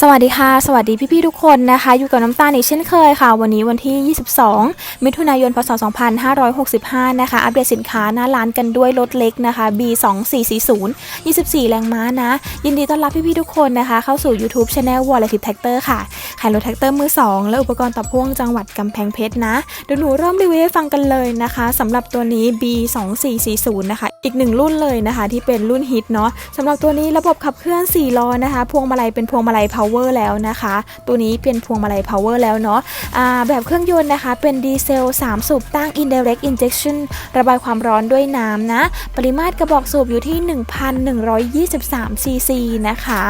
สวัสดีค่ะ สวัสดีพี่ๆทุกคนนะคะ อยู่กับน้ำตาลอีกเช่นเคยค่ะ วันนี้วันที่ 22 มิถุนายน พศ 2565 นะคะ อัปเดตสินค้าหน้าร้านกันด้วยรถเล็กนะคะ B2440 24 แรงม้านะ ยินดีต้อนรับพี่ๆทุกคนนะคะ เข้าสู่ YouTube Channel w a l l e t Tractor ค่ะ ขายรถแท็กเตอร์มือ 2 และอุปกรณ์ต่อพ่วงจังหวัดกำแพงเพชรนะเดี๋ยวหนูเริ่มรีวิวให้ฟังกันเลยนะคะสำหรับตัวนี้ B2440 นะคะอีกหนึ่งรุ่นเลยนะคะ ที่เป็นรุ่นฮิตเนาะสำหรับตัวนี้ระบบขับเคลื่อน4ล้อนะคะ พวงมาลัยเป็นพวงมาลัย power แล้วนะคะ ตัวนี้เป็นพวงมาลัย power แล้วเนาะะแบบเครื่องยนต์นะคะ เป็นดีเซล 3 สูบตั้ง indirect injection ระบายความร้อนด้วยน้ำนะ ปริมาตรกระบอกสูบอยู่ที่ 1,123ซีซีนะคะ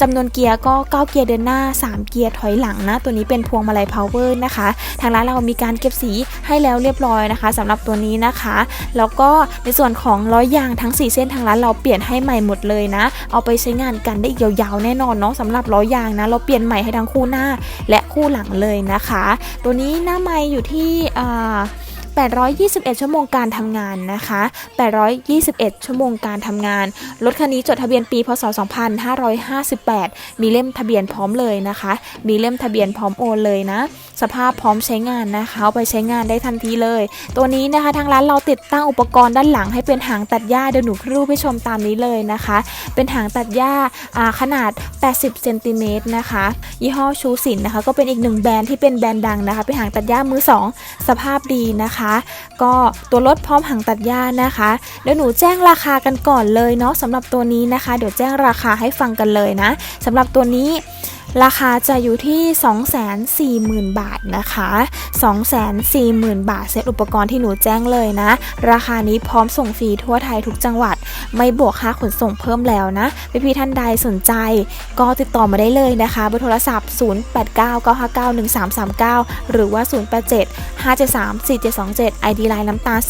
จำนวนเกียร์ก็ 9 เกียร์เดินหน้า 3 เกียร์ถอยหลังนะ ตัวนี้เป็นพวงมาลัย power นะคะ ทางร้านเรามีการเก็บสีให้แล้วเรียบร้อยนะคะสำหรับตัวนี้นะคะ แล้วก็ในส่วนของล้อยางทั้ง 4 เส้นทางร้านเราเปลี่ยนให้ใหม่หมดเลยนะ เอาไปใช้งานกันได้อีกยาวๆแน่นอนเนาะสำหรับล้อยางนะ เราเปลี่ยนใหม่ให้ทั้งคู่หน้าและคู่หลังเลยนะคะ ตัวนี้หน้าไม้อยู่ที่อ่า 821 ชั่วโมงการทำงานนะคะ 821 ชั่วโมงการทำงาน รถคันนี้จดทะเบียนปี พศ 2558 มีเล่มทะเบียนพร้อมเลยนะคะ มีเล่มทะเบียนพร้อมโอนเลยนะ สภาพพร้อมใช้งานนะคะเอาไปใช้งานได้ทันทีเลย ตัวนี้นะคะทางร้านเราติดตั้งอุปกรณ์ด้านหลังให้เป็นหางตัดหญ้าเดี๋ยวหนูรูปให้ชมตามนี้เลยนะคะ เป็นหางตัดหญ้าอ่าขนาด 80 เซนติเมตรนะคะ ยี่ห้อชูสินนะคะ ก็เป็นอีกหนึ่งแบรนด์ที่เป็นแบรนด์ดังนะคะ เป็นหางตัดหญ้ามือสองสภาพดีนะคะก็ตัวรถพร้อมหางตัดหญ้านะคะเดี๋ยวหนูแจ้งราคากันก่อนเลยเนาะสำหรับตัวนี้นะคะ เดี๋ยวแจ้งราคาให้ฟังกันเลยนะสำหรับตัวนี้ ราคาจะอยู่ที่ 240,000 บาทนะคะ 240,000 บาท เซตอุปกรณ์ที่หนูแจ้งเลยนะ ราคานี้พร้อมส่งฟรีทั่วไทยทุกจังหวัด ไม่บวกค่าขนส่งเพิ่มแล้วนะ พี่พี่ๆท่านใดสนใจก็ติดต่อมาได้เลยนะคะเบอร์โทรศัพท์ 0899591339 หรือว่า 087-573-4727 ID Line น้ำตาล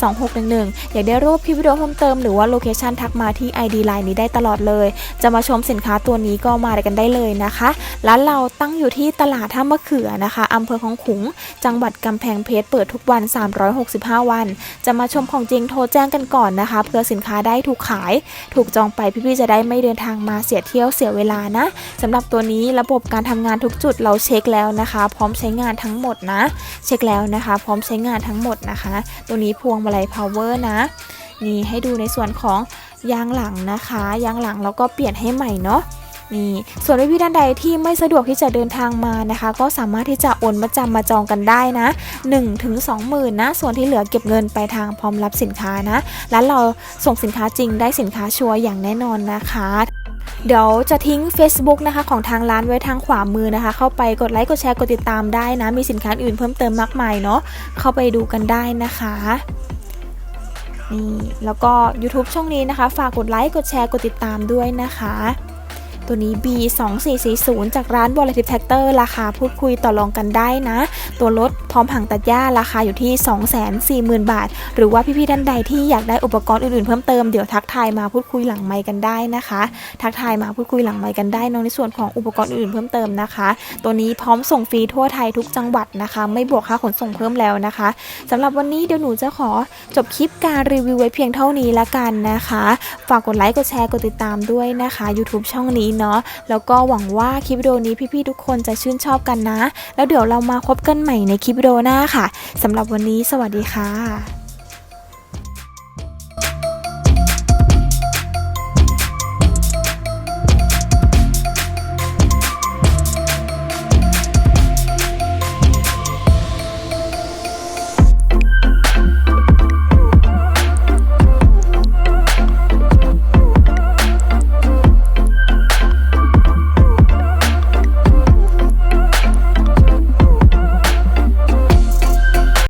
2611 อยากได้รูปคลิปวิดีโอเพิ่มเติมหรือว่าโลเคชันทักมาที่ ID Line นี้ได้ตลอดเลย จะมาชมสินค้าตัวนี้ก็มาได้กันได้เลยนะคะร้านเราตั้งอยู่ที่ตลาดท่ามะเขือนะคะอำเภอของขุง จังหวัดกำแพงเพชรเปิดทุกวัน 365 วัน จะมาชมของจริงโทรแจ้งกันก่อนนะคะเพื่อสินค้าได้ถูกขาย ถูกจองไปพี่ๆจะได้ไม่เดินทางมาเสียเที่ยวเสียเวลานะสำหรับตัวนี้ระบบการทำงานทุกจุดเราเช็คแล้วนะคะ พร้อมใช้งานทั้งหมดนะ เช็คแล้วนะคะ พร้อมใช้งานทั้งหมดนะคะ ตัวนี้พวงมาลัย power นะนี่ให้ดูในส่วนของยางหลังนะคะ ยางหลังเราก็เปลี่ยนให้ใหม่เนาะ นี่ส่วนพี่ๆท่านใดที่ไม่สะดวกที่จะเดินทางมานะคะ ก็สามารถที่จะโอนมาจำมาจองกันได้นะ1ถึง20,000นะ ส่วนที่เหลือเก็บเงินไปทางพร้อมรับสินค้านะ แล้วเราส่งสินค้าจริงได้สินค้าชัวร์อย่างแน่นอนนะคะเดี๋ยวจะทิ้ง Facebook นะคะของทางร้านไว้ทางขวามือนะคะ เข้าไปกดไลค์กดแชร์กดติดตามได้นะ มีสินค้าอื่นเพิ่มเติมมากมายเนาะเข้าไปดูกันได้นะคะนี่แล้วก็ YouTube ช่องนี้นะคะ ฝากกดไลค์กดแชร์กดติดตามด้วยนะคะ ตัวนี้ B 2 4 4 0 จากร้าน v o l a t i v Tractor ราคาพูดคุยต่อรองกันได้นะ ตัวรถพร้อมผังตัดหญ้าราคาอยู่ที่ 240,000 บาท หรือว่าพี่ๆท่านใดที่อยากได้อุปกรณ์อื่นๆเพิ่มเติมเดี๋ยวทักทายมาพูดคุยหลังไมค์กันได้นะคะ ทักทายมาพูดคุยหลังไมค์กันได้นอะในส่วนของอุปกรณ์อื่นๆเพิ่มเติมนะคะ ตัวนี้พร้อมส่งฟรีทั่วไทยทุกจังหวัดนะคะ ไม่บวกค่าขนส่งเพิ่มแล้วนะคะสำหรับวันนี้เดี๋ยวหนูจะขอจบคลิปการรีวิวไว้เพียงเท่านี้ละกันนะคะ ฝากกดไลค์กดแชร์กดติดตามด้วยนะคะ YouTube ช่องนี้เนาะแล้วก็หวังว่าคลิปวิดีโอนี้พี่ๆทุกคนจะชื่นชอบกันนะ แล้วเดี๋ยวเรามาพบกันใหม่ในคลิปวิดีโอหน้าค่ะสำหรับวันนี้สวัสดีค่ะ